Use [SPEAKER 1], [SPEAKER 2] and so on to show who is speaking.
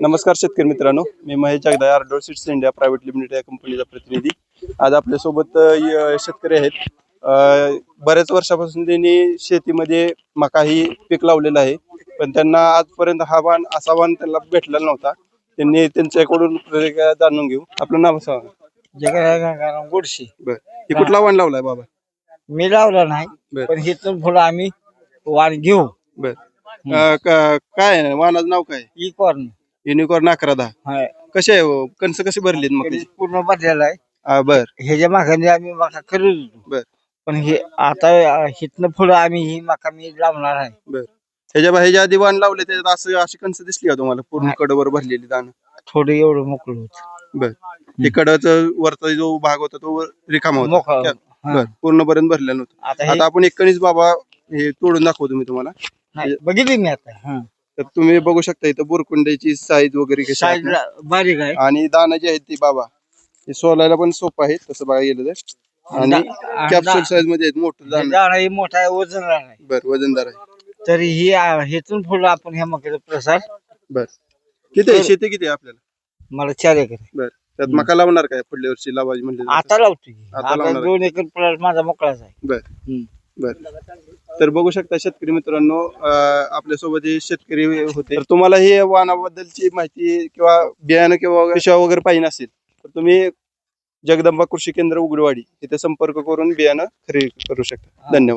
[SPEAKER 1] नमस्कार शेतकरी मित्रांनो. मी Mahesh Jagday Ardor seeds India private limited या कंपनीचा प्रतिनिधी. आज आपल्यासोबत शेतकरी आहेत. बऱ्याच वर्षापासून त्यांनी शेतीमध्ये मका ही पीक लावलेलं आहे. पण त्यांना आजपर्यंत हा वाण असा वाण त्यांना भेटलेला नव्हता. त्यांनी त्यांच्याकडून प्रतिक्रिया जाणून घेऊ. आपलं नाव सांगा.
[SPEAKER 2] जगराम गोडशी
[SPEAKER 1] बर. हे कुठला वाण लावलाय बाबा?
[SPEAKER 2] मी लावला नाही पण हिथून पुढे आम्ही वाण घेऊ.
[SPEAKER 1] बर. काय? वाणाचं नाव काय
[SPEAKER 2] ई कॉर्न
[SPEAKER 1] युनिकॉर्न अकरा दहा
[SPEAKER 2] हाय.
[SPEAKER 1] कसे आहे हो? कणसं कशी भरलीत मग
[SPEAKER 2] पूर्ण भरलेला आहे.
[SPEAKER 1] हा बर.
[SPEAKER 2] ह्याच्या मागाने आम्ही मका करत होतो
[SPEAKER 1] बर.
[SPEAKER 2] पण हे आता हिथनं पुढे आम्ही ही मका मी लावणार आहे.
[SPEAKER 1] बर. ह्याच्या ह्याच्या आधी वाण लावले त्याच्यात असं अशी कणसं दिसली का तुम्हाला? पूर्ण कडवर भरलेली दाणं?
[SPEAKER 2] थोडं एवढं मोकळं होत.
[SPEAKER 1] बर. हे कडच वरचा जो भाग होता तो वर रिकामा होता.
[SPEAKER 2] मोकळं.
[SPEAKER 1] बर. पूर्णपर्यंत भरलेला नव्हता.
[SPEAKER 2] आता हे
[SPEAKER 1] आता आपण एक कणीस बाबा हे तोडून दाखवतो मी तुम्हाला.
[SPEAKER 2] नाही, बघितली मी आता. हा.
[SPEAKER 1] तर तुम्ही बघू शकता इथं बोरकुंड्याची साईज वगैरे कशी आहे.
[SPEAKER 2] साईडला बारीक आहे.
[SPEAKER 1] आणि दाणं जे आहेत ती बाबा हे सोलायला पण सोपं आहे तसं बघायला गेलं तर. आणि
[SPEAKER 2] आणि
[SPEAKER 1] कॅप्सूल
[SPEAKER 2] दा-
[SPEAKER 1] साईजमध्ये आहेत मोठं
[SPEAKER 2] झाड ही मोठा आहे वजन आहे.
[SPEAKER 1] बर वजनदार आहे.
[SPEAKER 2] तरी ही हिथून पुढे आपण ह्या मक्याचा प्रसार
[SPEAKER 1] बर. किती आहे? शेती किती आहे आपल्याला?
[SPEAKER 2] मला चार एकर आहे.
[SPEAKER 1] बर. त्यात मका लावणार काय? पुढल्या वर्षी लावायची म्हणजे
[SPEAKER 2] आता लावतो की.
[SPEAKER 1] आता
[SPEAKER 2] आता
[SPEAKER 1] लावणार
[SPEAKER 2] दोन एकर प्लॉट माझा मोकळाच आहे.
[SPEAKER 1] बर.
[SPEAKER 2] हम्म.
[SPEAKER 1] बर. तर बघू शकता शेतकरी मित्रांनो आपल्यासोबत हे शेतकरी होते. तर तुम्हाला हे वाहनाबद्दलची माहिती किंवा बियाणं किंवा विषय वगैरे पाहिजे असेल तर तुम्ही जगदंबा कृषी केंद्र उगडवाडी इथे संपर्क करून बियाणं खरेदी करू शकता. धन्यवाद.